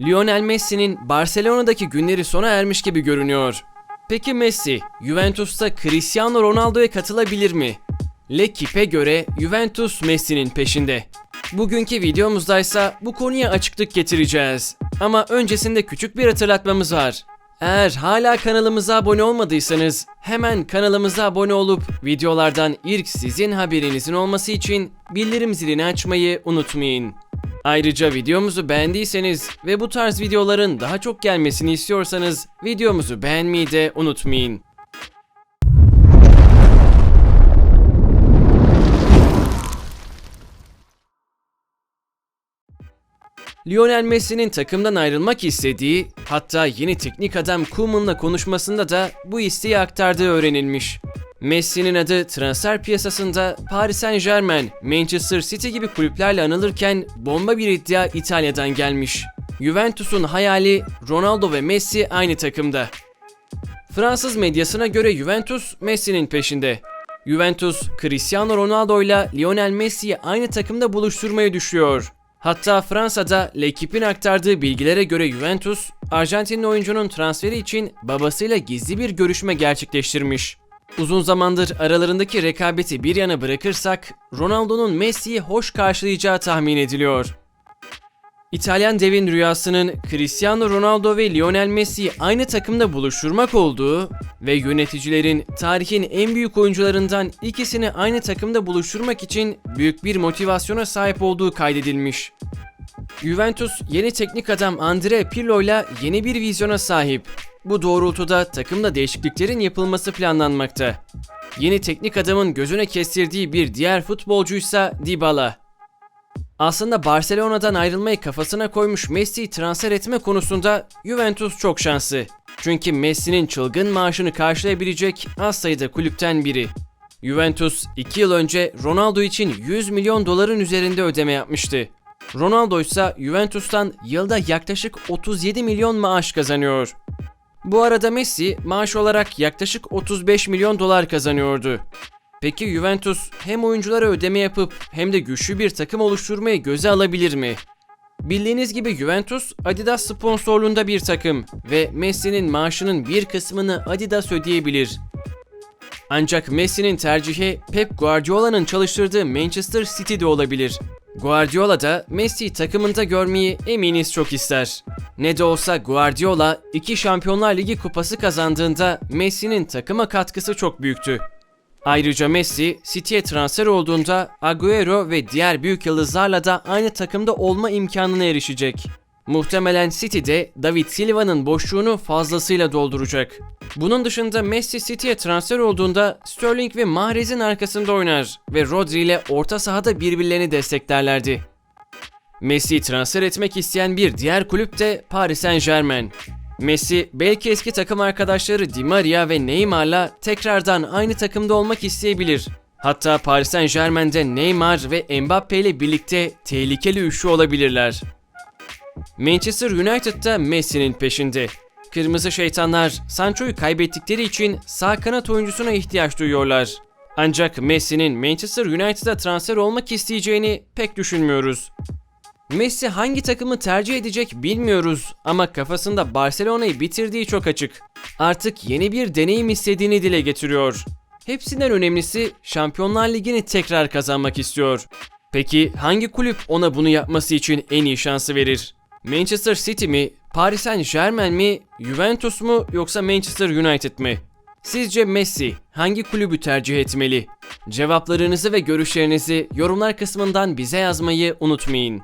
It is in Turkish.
Lionel Messi'nin Barcelona'daki günleri sona ermiş gibi görünüyor. Peki Messi, Juventus'ta Cristiano Ronaldo'ya katılabilir mi? L'Equipe göre Juventus Messi'nin peşinde. Bugünkü videomuzdaysa bu konuya açıklık getireceğiz. Ama öncesinde küçük bir hatırlatmamız var. Eğer hala kanalımıza abone olmadıysanız hemen kanalımıza abone olup videolardan ilk sizin haberinizin olması için bildirim zilini açmayı unutmayın. Ayrıca videomuzu beğendiyseniz ve bu tarz videoların daha çok gelmesini istiyorsanız videomuzu beğenmeyi de unutmayın. Lionel Messi'nin takımdan ayrılmak istediği, hatta yeni teknik adam Koeman'la konuşmasında da bu isteği aktardığı öğrenilmiş. Messi'nin adı transfer piyasasında Paris Saint Germain, Manchester City gibi kulüplerle anılırken bomba bir iddia İtalya'dan gelmiş. Juventus'un hayali Ronaldo ve Messi aynı takımda. Fransız medyasına göre Juventus Messi'nin peşinde. Juventus, Cristiano Ronaldo ile Lionel Messi'yi aynı takımda buluşturmayı düşüyor. Hatta Fransa'da L'Equipe'in aktardığı bilgilere göre Juventus, Arjantinli oyuncunun transferi için babasıyla gizli bir görüşme gerçekleştirmiş. Uzun zamandır aralarındaki rekabeti bir yana bırakırsak, Ronaldo'nun Messi'yi hoş karşılayacağı tahmin ediliyor. İtalyan devin rüyasının Cristiano Ronaldo ve Lionel Messi'yi aynı takımda buluşturmak olduğu ve yöneticilerin tarihin en büyük oyuncularından ikisini aynı takımda buluşturmak için büyük bir motivasyona sahip olduğu kaydedilmiş. Juventus yeni teknik adam Andrea Pirlo ile yeni bir vizyona sahip. Bu doğrultuda takımda değişikliklerin yapılması planlanmakta. Yeni teknik adamın gözüne kestirdiği bir diğer futbolcuysa Dybala. Aslında Barcelona'dan ayrılmayı kafasına koymuş Messi'yi transfer etme konusunda Juventus çok şanslı. Çünkü Messi'nin çılgın maaşını karşılayabilecek az sayıda kulüpten biri. Juventus 2 yıl önce Ronaldo için 100 milyon doların üzerinde ödeme yapmıştı. Ronaldo ise Juventus'tan yılda yaklaşık 37 milyon maaş kazanıyor. Bu arada Messi maaş olarak yaklaşık 35 milyon dolar kazanıyordu. Peki Juventus hem oyunculara ödeme yapıp hem de güçlü bir takım oluşturmayı göze alabilir mi? Bildiğiniz gibi Juventus Adidas sponsorluğunda bir takım ve Messi'nin maaşının bir kısmını Adidas ödeyebilir. Ancak Messi'nin tercihi Pep Guardiola'nın çalıştırdığı Manchester City'de olabilir. Guardiola da Messi'yi takımında görmeyi eminiz çok ister. Ne de olsa Guardiola iki Şampiyonlar Ligi kupası kazandığında Messi'nin takıma katkısı çok büyüktü. Ayrıca Messi, City'ye transfer olduğunda Agüero ve diğer büyük yıldızlarla da aynı takımda olma imkanına erişecek. Muhtemelen City'de David Silva'nın boşluğunu fazlasıyla dolduracak. Bunun dışında Messi City'ye transfer olduğunda Sterling ve Mahrez'in arkasında oynar ve Rodri ile orta sahada birbirlerini desteklerlerdi. Messi'yi transfer etmek isteyen bir diğer kulüp de Paris Saint Germain. Messi belki eski takım arkadaşları Di Maria ve Neymar'la tekrardan aynı takımda olmak isteyebilir. Hatta Paris Saint Germain'de Neymar ve Mbappe ile birlikte tehlikeli üçlü olabilirler. Manchester United'da Messi'nin peşinde. Kırmızı şeytanlar Sancho'yu kaybettikleri için sağ kanat oyuncusuna ihtiyaç duyuyorlar. Ancak Messi'nin Manchester United'a transfer olmak isteyeceğini pek düşünmüyoruz. Messi hangi takımı tercih edecek bilmiyoruz ama kafasında Barcelona'yı bitirdiği çok açık. Artık yeni bir deneyim istediğini dile getiriyor. Hepsinden önemlisi Şampiyonlar Ligi'ni tekrar kazanmak istiyor. Peki hangi kulüp ona bunu yapması için en iyi şansı verir? Manchester City mi, Paris Saint Germain mi, Juventus mu yoksa Manchester United mi? Sizce Messi hangi kulübü tercih etmeli? Cevaplarınızı ve görüşlerinizi yorumlar kısmından bize yazmayı unutmayın.